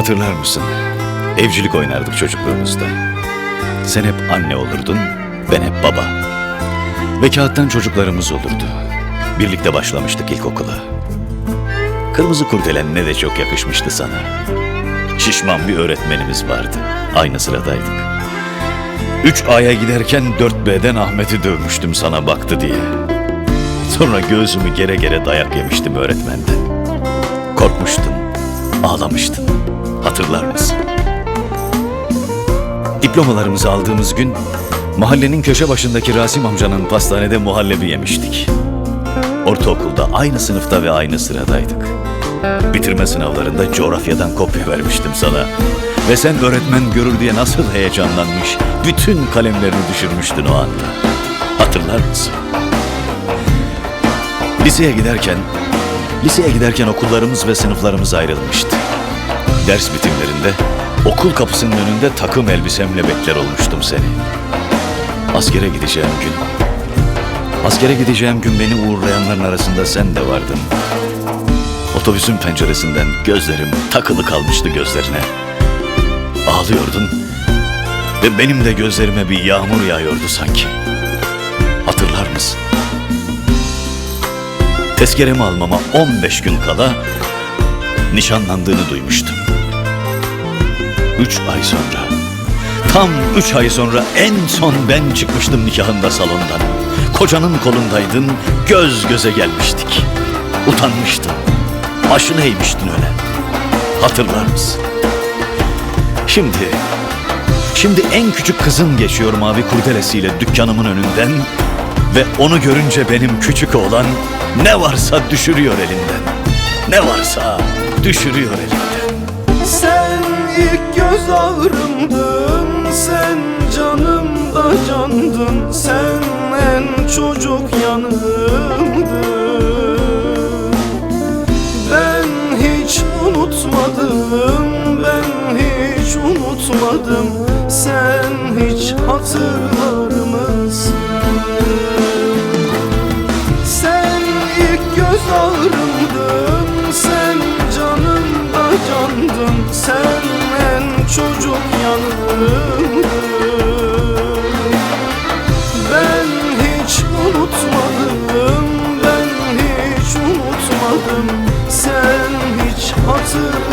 Hatırlar mısın? Evcilik oynardık çocukluğumuzda. Sen hep anne olurdun, ben hep baba. Ve kağıttan çocuklarımız olurdu. Birlikte başlamıştık ilkokula. Kırmızı kurdelen ne de çok yakışmıştı sana. Şişman bir öğretmenimiz vardı. Aynı sıradaydık. 3A'ya giderken 4B'den Ahmet'i dövmüştüm sana baktı diye. Sonra göğsümü gere gere dayak yemiştim öğretmenden. Korkmuştun, ağlamıştın. Hatırlar mısın? Diplomalarımızı aldığımız gün mahallenin köşe başındaki Rasim amcanın pastanede muhallebi yemiştik. Ortaokulda aynı sınıfta ve aynı sıradaydık. Bitirme sınavlarında coğrafyadan kopya vermiştim sana. Ve sen öğretmen görür diye nasıl heyecanlanmış, bütün kalemlerini düşürmüştün o anda. Hatırlar mısın? Liseye giderken, liseye giderken okullarımız ve sınıflarımız ayrılmıştı. Ders bitimlerinde okul kapısının önünde takım elbisemle bekler olmuştum seni. Askere gideceğim gün, askere gideceğim gün beni uğurlayanların arasında sen de vardın. Otobüsün penceresinden gözlerim takılı kalmıştı gözlerine. Ağlıyordun ve benim de gözlerime bir yağmur yağıyordu sanki. Hatırlar mısın? Tezkeremi almama 15 gün kala nişanlandığını duymuştum. Üç ay sonra, tam üç ay sonra en son ben çıkmıştım nikahında salondan. Kocanın kolundaydın, göz göze gelmiştik. Utanmıştın, başını eğmiştin öyle. Hatırlar mısın? Şimdi, şimdi en küçük kızım geçiyor mavi kurdelesiyle dükkanımın önünden ve onu görünce benim küçük oğlan ne varsa düşürüyor elinden. Ne varsa düşürüyor elinden. Sen ilk göz ağrımdın Sen canımda candın Sen en çocuk yanımdın Ben hiç unutmadım Ben hiç unutmadım Sen hiç hatırlar bağrımdın Sen canım da candın. Sen en çocuk yanımdın Ben hiç unutmadım Ben hiç unutmadım. Sen hiç hatırlamadın